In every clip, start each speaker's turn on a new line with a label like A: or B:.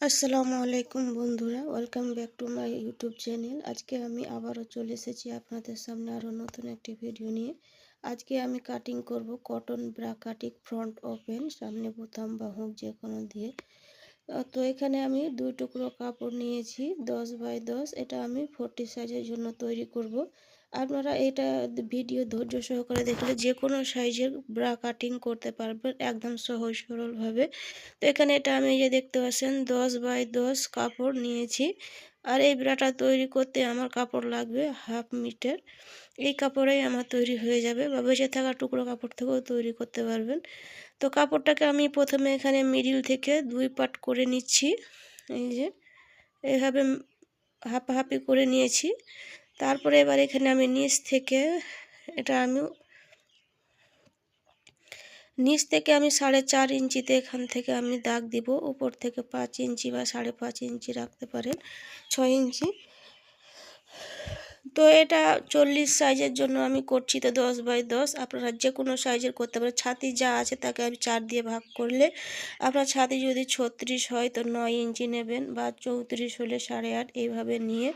A: আসসালামু আলাইকুম বন্ধুরা welcome back to my YouTube channel আজকে আমি আবারও চলে এসেছি আপনাদের সামনে আরও নতুন একটি ভিডিও নিয়ে। আজকে আমি কাটিং করব cotton bra cutting front open সামনে বোতাম বা হুক যে কোনো দিয়ে তো এখানে আমি দুই টুকরো কাপড় নিয়েছি, দশ বাই দশ। এটা আমি ফোরটি সাইজের জন্য তৈরি করব। আপনারা এটা ভিডিও ধৈর্য সহকারে দেখলে যে কোনো সাইজের ব্রা কাটিং করতে পারবেন একদম সহজ সরলভাবে। তো এখানে এটা আমি যে দেখতে পাচ্ছেন, দশ বাই দশ কাপড় নিয়েছি। আর এই ব্রাটা তৈরি করতে আমার কাপড় লাগবে হাফ মিটার। এই কাপড়েই আমার তৈরি হয়ে যাবে বা বেঁচে থাকা টুকরো কাপড় থেকেও তৈরি করতে পারবেন। তো কাপড়টাকে আমি প্রথমে এখানে মিডিল থেকে দুই পাট করে নিচ্ছি। এই যে এইভাবে হাফাহাফি করে নিয়েছি। তারপরে এবার এখানে আমি নিচ থেকে এটা আমি নিচ থেকে আমি সাড়ে চার ইঞ্চিতে এখান থেকে আমি দাগ দিব। উপর থেকে পাঁচ ইঞ্চি বা সাড়ে পাঁচ ইঞ্চি রাখতে পারেন, ছয় ইঞ্চি। তো এটা চল্লিশ সাইজের জন্য আমি করছি, তো দশ বাই দশ। আপনারা যে কোনো সাইজের করতে পারেন। ছাতি যা আছে তাকে আমি চার দিয়ে ভাগ করলে আপনার ছাতি যদি ছত্রিশ হয়, তো নয় ইঞ্চি নেবেন বা চৌত্রিশ হলে সাড়ে আট এইভাবে নিয়ে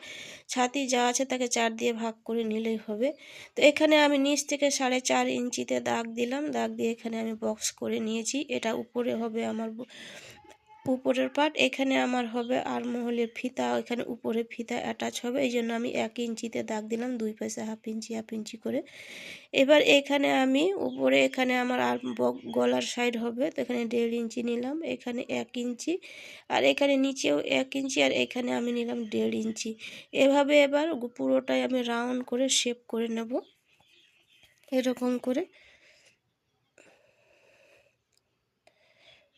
A: ছাতি যা আছে তাকে চার দিয়ে ভাগ করে নিলেই হবে। তো এখানে আমি নিচ থেকে সাড়ে চার ইঞ্চিতে দাগ দিলাম। দাগ দিয়ে এখানে আমি বক্স করে নিয়েছি। এটা উপরে হবে আমার উপরের পার্ট এখানে আমার হবে আর মহলের ফিতা এখানে উপরে ফিতা অ্যাটাচ হবে এই জন্য আমি এক ইঞ্চিতে দাগ দিলাম, দুই পয়সা হাফ ইঞ্চি হাফ ইঞ্চি করে। এবার এখানে আমি উপরে, এখানে আমার আর গলার সাইড হবে, তো এখানে দেড় ইঞ্চি নিলাম, এখানে এক ইঞ্চি, আর এখানে নিচেও এক ইঞ্চি, আর এখানে আমি নিলাম দেড় ইঞ্চি। এভাবে এবার পুরোটাই আমি রাউন্ড করে শেপ করে নেব। এরকম করে।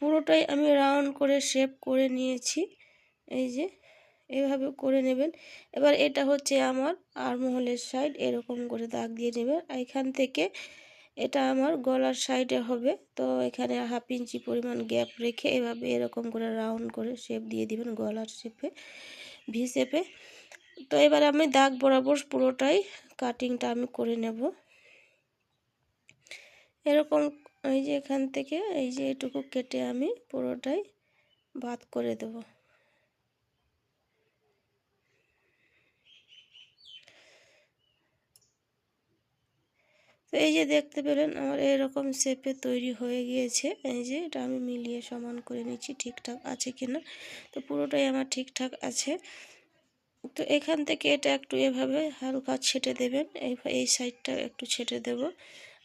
A: পুরোটাই আমি রাউন্ড করে শেপ করে নিয়েছি। এই যে, এভাবে করে নেবেন। এবার এটা হচ্ছে আমার আরমহলের সাইড এরকম করে দাগ দিয়ে নেবেন। এখান থেকে এটা আমার গলার সাইডে হবে। তো এখানে হাফ ইঞ্চি পরিমাণ গ্যাপ রেখে এভাবে এরকম করে রাউন্ড করে শেপ দিয়ে দিবেন গলার শেপে ভি শেপে তো এবার আমি দাগ বরাবর পুরোটাই কাটিংটা আমি করে নেব। এরকম এই যে এখান থেকে এই যে এটুকু কেটে আমি পুরোটাই বাদ করে দেব। তো এই যে দেখতে পেলেন আমার এরকম শেপে তৈরি হয়ে গিয়েছে। এই যে এটা আমি মিলিয়ে সমান করে নিচ্ছি, ঠিকঠাক আছে কিনা। তো পুরোটাই আমার ঠিকঠাক আছে। তো এখান থেকে এটা একটু এভাবে হালকা ছেটে দেবেন, এই এই সাইডটা একটু ছেটে দেব।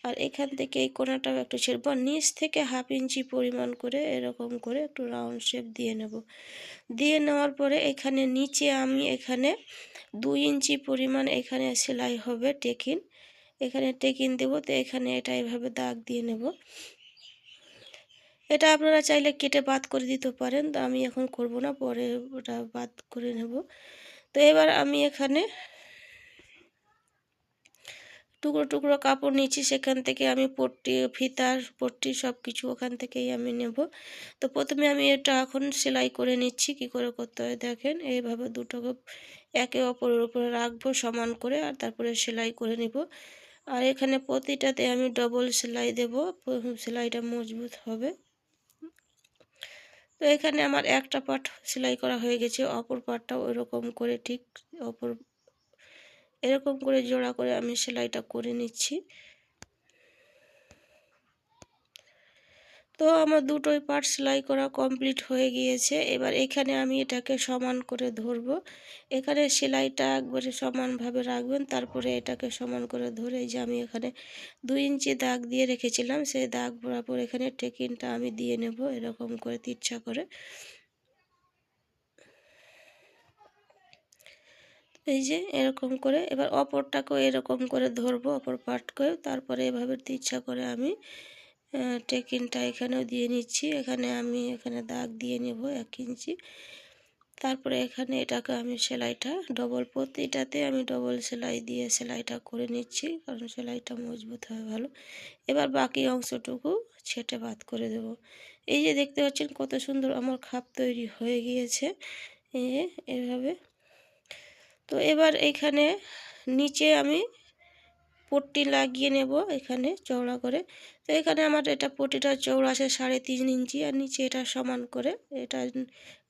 A: আর এখান থেকে এই কোনাটাও একটু ছেড়ব নিচ থেকে হাফ ইঞ্চি পরিমাণ করে এরকম করে একটু রাউন্ড শেপ দিয়ে নেব। দিয়ে নেওয়ার পরে এখানে নিচে আমি এখানে দুই ইঞ্চি পরিমাণ এখানে সেলাই হবে টেকিন। এখানে টেকিন দেব, তো এখানে এটা এভাবে দাগ দিয়ে নেব। এটা আপনারা চাইলে কেটে বাদ করে দিতে পারেন, তো আমি এখন করব না, পরে ওটা বাদ করে নেব। তো এবার আমি এখানে টুকরো টুকরো কাপড় নিচ্ছি সেখান থেকে আমি পট্টি ফিতার পট্টি সব কিছু ওখান থেকেই আমি নেব। তো প্রথমে আমি এটা এখন সেলাই করে নিচ্ছি, কি করে করতে হয় দেখেন, এইভাবে দুটোকে একে অপরের উপরে রাখব সমান করে আর তারপরে সেলাই করে নিব। আর এখানে প্রতিটাতে আমি ডবল সেলাই দেব সেলাইটা মজবুত হবে। তো এখানে আমার একটা পার্ট সেলাই করা হয়ে গেছে, অপর পার্টটাও ওইরকম করে ঠিক অপর এরকম করে জোড়া করে আমি সেলাইটা করে নিচ্ছি। তো আমার দুটোই পার্ট সেলাই করা কমপ্লিট হয়ে গিয়েছে। এবার এখানে আমি এটাকে সমান করে ধরব। এখানে সেলাইটা একবারে সমানভাবে রাখবেন, তারপরে এটাকে সমান করে ধরে যে আমি এখানে দুই ইঞ্চি দাগ দিয়ে রেখেছিলাম, সেই দাগ বরাবর এখানে টেকিনটা আমি দিয়ে নেব এরকম করে তিচ্ছা করে। এই যে এরকম করে, এবার অপরটাকেও এরকম করে ধরবো, অপর পার্টকেও। তারপরে এভাবে ইচ্ছা করে আমি টেকিনটা এখানেও দিয়ে নিচ্ছি। এখানে আমি এখানে দাগ দিয়ে নেব এক ইঞ্চি। তারপরে এখানে এটাকে আমি সেলাইটা ডবল প্রতিটাতে আমি ডবল সেলাই দিয়ে সেলাইটা করে নিচ্ছি, কারণ সেলাইটা মজবুত হয় ভালো। এবার বাকি অংশটুকু ছেটে বাদ করে দেব। এই যে দেখতে পাচ্ছেন কত সুন্দর আমার খাপ তৈরি হয়ে গিয়েছে। এই যে এভাবে তো এবার এখানে নিচে আমি পট্টি লাগিয়ে নেব এখানে চওড়া করে। তো এখানে আমার এটা পট্টিটা চওড়া আছে সাড়ে তিন ইঞ্চি আর নিচে এটা সমান করে, এটা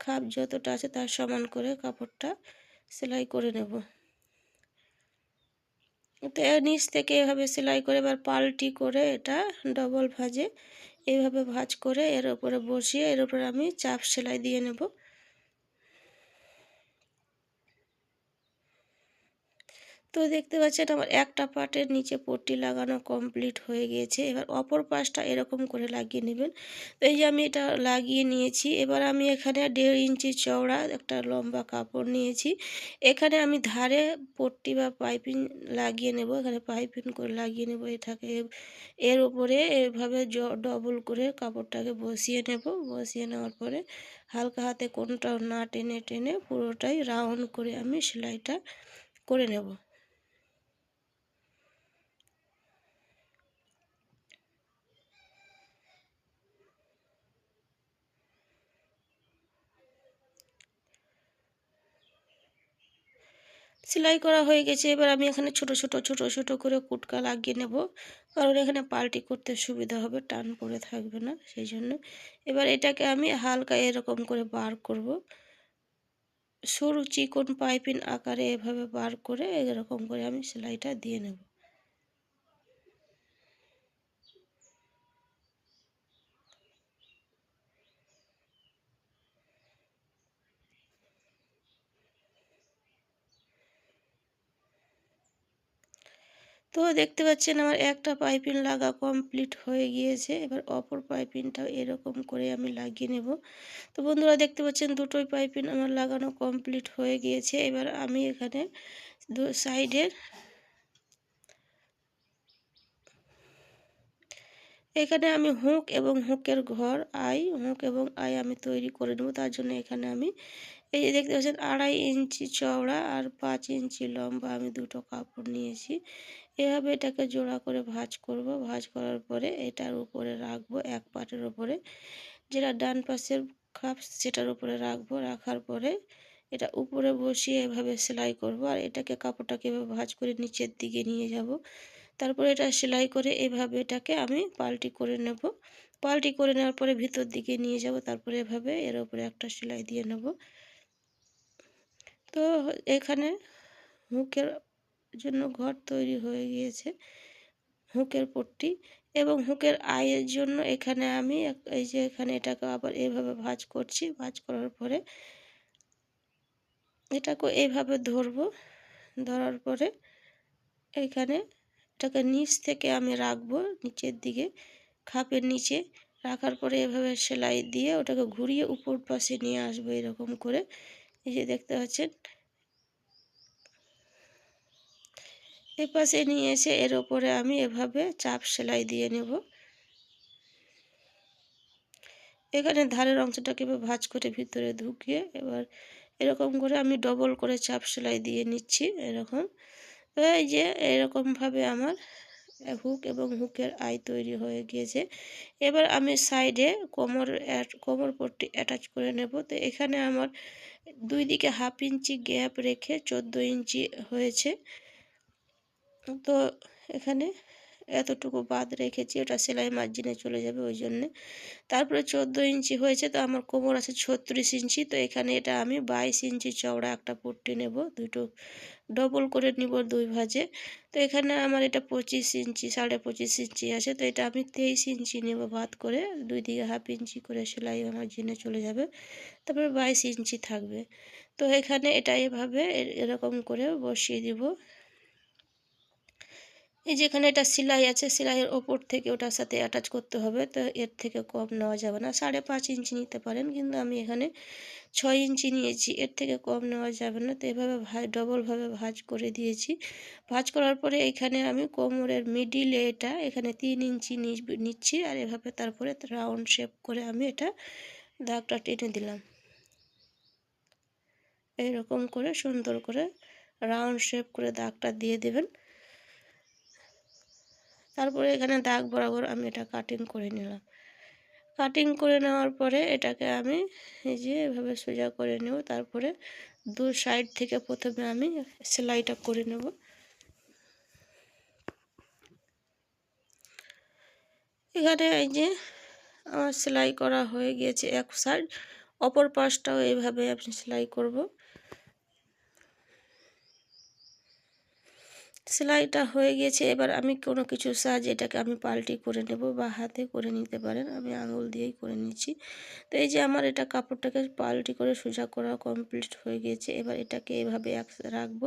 A: খাপ যতটা আছে তার সমান করে কাপড়টা সেলাই করে নেব। তো নিচ থেকে এভাবে সেলাই করে এবার পাল্টি করে এটা ডবল ভাজে এইভাবে ভাজ করে এর উপরে বসিয়ে এর উপরে আমি চাপ সেলাই দিয়ে নেব। তো দেখতে পাচ্ছেন আমার একটা পার্টের নিচে পট্টি লাগানো কমপ্লিট হয়ে গিয়েছে। এবার অপর পাশটা এরকম করে লাগিয়ে নেবেন। তো এই যে আমি এটা লাগিয়ে নিয়েছি। এবার আমি এখানে দেড় ইঞ্চি চওড়া একটা লম্বা কাপড় নিয়েছি। এখানে আমি ধারে পট্টি বা পাইপিং লাগিয়ে নেব। এখানে পাইপিং করে লাগিয়ে নেব। এটাকে এর উপরে এভাবে জ, ডবল করে কাপড়টাকে বসিয়ে নেব। বসিয়ে নেওয়ার পরে হালকা হাতে কোনটাও না টেনে টেনে পুরোটাই রাউন্ড করে আমি সেলাইটা করে নেব। সেলাই করা হয়ে গেছে। এবার আমি এখানে ছোট ছোট ছোট ছোট করে কুটকা লাগিয়ে নেব। কারণ এখানে পাল্টি করতে সুবিধা হবে, টান পড়ে থাকবে না, সেই জন্য। এবার এটাকে আমি হালকা এরকম করে বার করব। সরু চিকন পাইপিন আকারে এভাবে বার করে এরকম করে আমি সেলাইটা দিয়ে নেব। তো দেখতে পাচ্ছেন আমার একটা পাইপিং লাগা কমপ্লিট হয়ে গিয়েছে। এবার অপর পাইপিংটাও এরকম করে আমি লাগিয়ে নেব। তো বন্ধুরা দেখতে পাচ্ছেন দুটোই পাইপিং আমার লাগানো কমপ্লিট হয়ে গিয়েছে। এবার আমি এখানে দু সাইডের এখানে আমি হুক এবং হুকের ঘর, আই, হুক এবং আই আমি তৈরি করে নেব। তার জন্য এখানে আমি এই যে দেখতে পাচ্ছেন আড়াই ইঞ্চি চওড়া আর পাঁচ ইঞ্চি লম্বা আমি দুটো কাপড় নিয়েছি। এভাবে এটাকে জোড়া করে ভাজ করব। ভাজ করার পরে এটার উপরে রাখব এক পাটের উপরে। যেটা ডান পাশের খাপ, সেটার উপরে রাখব। রাখার পরে এটা উপরে বসিয়ে এভাবে সেলাই করব। আর এটাকে কাপড়টাকে এভাবে ভাজ করে নিচের দিকে নিয়ে যাব। তারপরে এটা সেলাই করে এভাবে এটাকে আমি পাল্টি করে নেব। পাল্টি করে নেওয়ার পরে ভিতর দিকে নিয়ে যাব। তারপরে এভাবে এর উপরে একটা সেলাই দিয়ে নেব। তো এখানে মুখের জন্য ঘর তৈরি হয়ে গিয়েছে হুকের পট্টি এবং হুকের আয়ের জন্য এখানে আমি এই যে এখানে এটাকে আবার এভাবে ভাজ করছি। ভাজ করার পরে এটাকে এইভাবে ধরবো। ধরার পরে এখানে এটাকে নিচ থেকে আমি রাখব নিচের দিকে। খাপের নিচে রাখার পরে এভাবে সেলাই দিয়ে ওটাকে ঘুরিয়ে উপর পাশে নিয়ে আসব এরকম করে। এই যে দেখতে পাচ্ছেন এ পাশে নিয়ে এসে এর ওপরে আমি এভাবে চাপ সেলাই দিয়ে নেব। এখানে ধারের অংশটাকে এবার ভাজ করে ভিতরে ঢুকিয়ে এবার এরকম করে আমি ডবল করে চাপ সেলাই দিয়ে নিচ্ছি এরকম। এই যে এরকমভাবে আমার হুক এবং হুকের আই তৈরি হয়ে গিয়েছে। এবার আমি সাইডে কোমর কোমর পট্টি অ্যাটাচ করে নেব। তো এখানে আমার দুই দিকে হাফ ইঞ্চি গ্যাপ রেখে চোদ্দ ইঞ্চি হয়েছে। তো এখানে এতটুকু বাদ রেখেছি। ওটা সেলাই মার্জিনে চলে যাবে ওই জন্যে তারপরে চোদ্দ ইঞ্চি হয়েছে তো আমার কোমর আছে ছত্রিশ ইঞ্চি। তো এখানে এটা আমি বাইশ ইঞ্চি চওড়া একটা পট্টি নেব। দুটো ডবল করে নিব দুই ভাজে। তো এখানে আমার এটা পঁচিশ ইঞ্চি, সাড়ে পঁচিশ ইঞ্চি আছে। তো এটা আমি তেইশ ইঞ্চি নেব ভাত করে। দুই দিকে হাফ ইঞ্চি করে সেলাই আমার জিনে চলে যাবে। তারপরে বাইশ ইঞ্চি থাকবে। তো এখানে এটা এভাবে এরকম করে বসিয়ে দিব। এই যেখানে এটা সেলাই আছে, সেলাইয়ের ওপর থেকে ওটার সাথে অ্যাটাচ করতে হবে, তো এর থেকে কম নেওয়া যাবে না। সাড়ে পাঁচ ইঞ্চি নিতে পারেন, কিন্তু আমি এখানে ছয় ইঞ্চি নিয়েছি, এর থেকে কম নেওয়া যাবে না। তো এভাবে ভাজ ডবলভাবে ভাজ করে দিয়েছি। ভাজ করার পরে এখানে আমি কোমরের মিডিলে এটা, এখানে তিন ইঞ্চি নিচ্ছি, আর এভাবে তারপরে রাউন্ড শেপ করে আমি এটা দাগটা টেনে দিলাম। এইরকম করে সুন্দর করে রাউন্ড শেপ করে দাগটা দিয়ে দেবেন। তারপরে এখানে দাগ বরাবর আমি এটা কাটিং করে নিলাম। কাটিং করে নেওয়ার পরে এটাকে আমি এই যে এভাবে সোজা করে নেব, তারপরে দু সাইড থেকে প্রথমে আমি সেলাইটা করে নেব। এখানে এই যে আমার সেলাই করা হয়ে গিয়েছে এক সাইড অপর পাশটাও এইভাবে আমি সেলাই করব। সেলাইটা হয়ে গিয়েছে। এবার আমি কোনো কিছু সাহায্যে এটাকে আমি পাল্টি করে নেব বা হাতে করে নিতে পারেন। আমি আঙুল দিয়েই করে নিচ্ছি। তো এই যে আমার এটা কাপড়টাকে পাল্টি করে সোজা করা কমপ্লিট হয়ে গিয়েছে। এবার এটাকে এভাবে এক রাখব।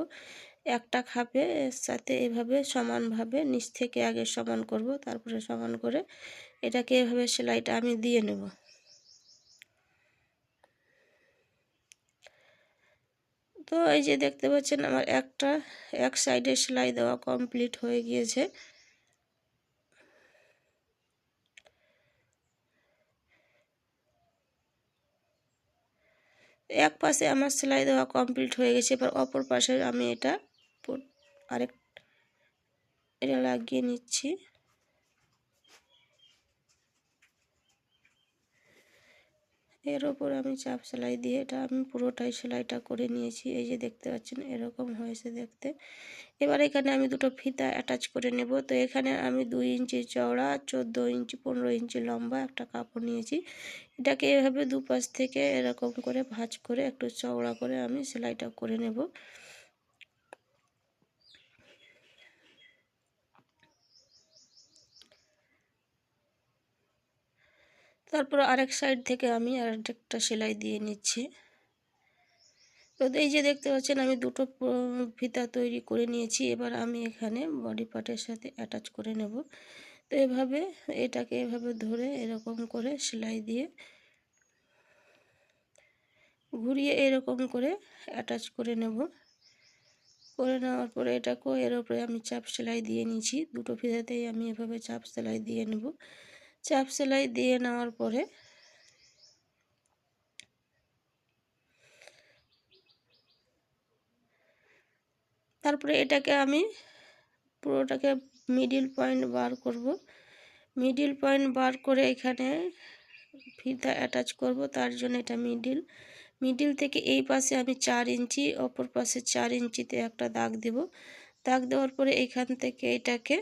A: একটা খাপে সাথে এভাবে সমানভাবে নিচ থেকে আগে সমান করব। তারপরে সমান করে এটাকে এভাবে সেলাইটা আমি দিয়ে নেব। তো এই যে দেখতে পাচ্ছেন আমার একটা, এক সাইডে সেলাই দেওয়া কমপ্লিট হয়ে গিয়েছে। এক পাশে আমার সেলাই দেওয়া কমপ্লিট হয়ে গেছে, এবার অপর পাশে আমি এটা আরেক এটা লাগিয়ে নিচ্ছি। এর ওপর আমি চাপ সেলাই দিয়ে এটা আমি পুরোটাই সেলাইটা করে নিয়েছি। এই যে দেখতে পাচ্ছেন, এরকম হয়েছে দেখতে। এবার এখানে আমি দুটো ফিতা অ্যাটাচ করে নেব। তো এখানে আমি দুই ইঞ্চি চওড়া, চোদ্দ ইঞ্চি, পনেরো ইঞ্চি লম্বা একটা কাপড় নিয়েছি। এটাকে এভাবে দুপাশ থেকে এরকম করে ভাঁজ করে একটু চওড়া করে আমি সেলাইটা করে নেব। তারপর আরেক সাইড থেকে আমি আরেকটা সেলাই দিয়ে নিচ্ছি। তো এই যে দেখতে পাচ্ছেন, আমি দুটো ফিতা তৈরি করে নিয়েছি। এবার আমি এখানে বডি পার্টের সাথে অ্যাটাচ করে নেব। তো এভাবে, এটাকে এভাবে ধরে এরকম করে সেলাই দিয়ে ঘুরিয়ে এরকম করে অ্যাটাচ করে নেব। করে নেওয়ার পরে এটাকেও এর উপরে আমি চাপ সেলাই দিয়ে নিয়েছি। দুটো ফিতাতেই আমি এভাবে চাপ সেলাই দিয়ে নেব। চাপ সেলাই দিয়ে নেওয়ার পরে তারপরে এটাকে আমি পুরোটাকে মিডিল পয়েন্ট বার করব। মিডিল পয়েন্ট বার করে এখানে ফিতা অ্যাটাচ করব, তার জন্য এটা মিডিল মিডিল থেকে এই পাশে আমি চার ইঞ্চি, অপর পাশে চার ইঞ্চিতে একটা দাগ দেব। দাগ দেওয়ার পরে এখান থেকে এটাকে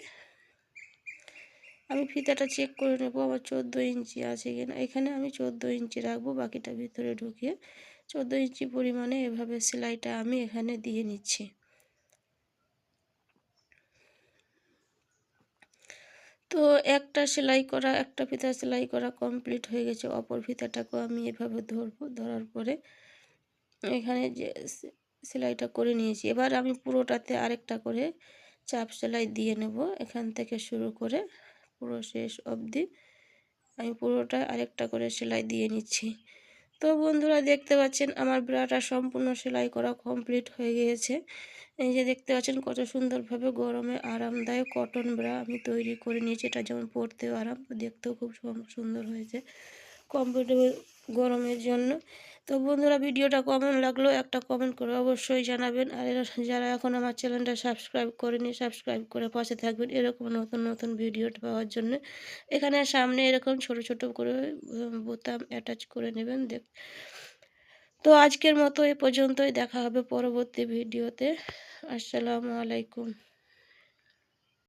A: আমি ফিতাটা চেক করে নেব, আমার চোদ্দ ইঞ্চি আছে কিনা। এখানে আমি চোদ্দ ইঞ্চি রাখব, বাকিটা ভিতরে ঢুকিয়ে। চোদ্দ ইঞ্চি পরিমাণে এভাবে সেলাইটা আমি এখানে দিয়ে নিচ্ছি। তো একটা সেলাই করা, একটা ফিতা সেলাই করা কমপ্লিট হয়ে গেছে। অপর ফিতাটাকেও আমি এভাবে ধরবো, ধরার পরে এখানে যে সেলাইটা করে নিয়েছি। এবার আমি পুরোটাতে আরেকটা করে চাপ সেলাই দিয়ে নেব, এখান থেকে শুরু করে পুরো শেষ অবধি। আমি পুরোটা আরেকটা করে সেলাই দিয়ে নিচ্ছি। তো বন্ধুরা দেখতে পাচ্ছেন আমার ব্রাটা সম্পূর্ণ সেলাই করা কমপ্লিট হয়ে গিয়েছে। এই যে দেখতে পাচ্ছেন কত সুন্দরভাবে গরমে আরামদায়ক কটন ব্রা আমি তৈরি করে নিয়েছি। এটা যেমন পরতেও আরাম, দেখতেও খুব সুন্দর হয়েছে। কমফোর্টেবল গরমের জন্য। তো বন্ধুরা, ভিডিওটা কেমন লাগল একটা কমেন্ট করে অবশ্যই জানাবেন। আর যারা এখন আমার চ্যানেলটা সাবস্ক্রাইব করেনি সাবস্ক্রাইব করে পাশে থাকবেন এরকম নতুন নতুন ভিডিও পাওয়ার জন্য। এখানে সামনে এরকম ছোট ছোট করে বোতাম অ্যাটাচ করে নেবেন। দেখ তো আজকের মতো এ পর্যন্তই। দেখা হবে পরবর্তী ভিডিওতে আসসালামু আলাইকুম।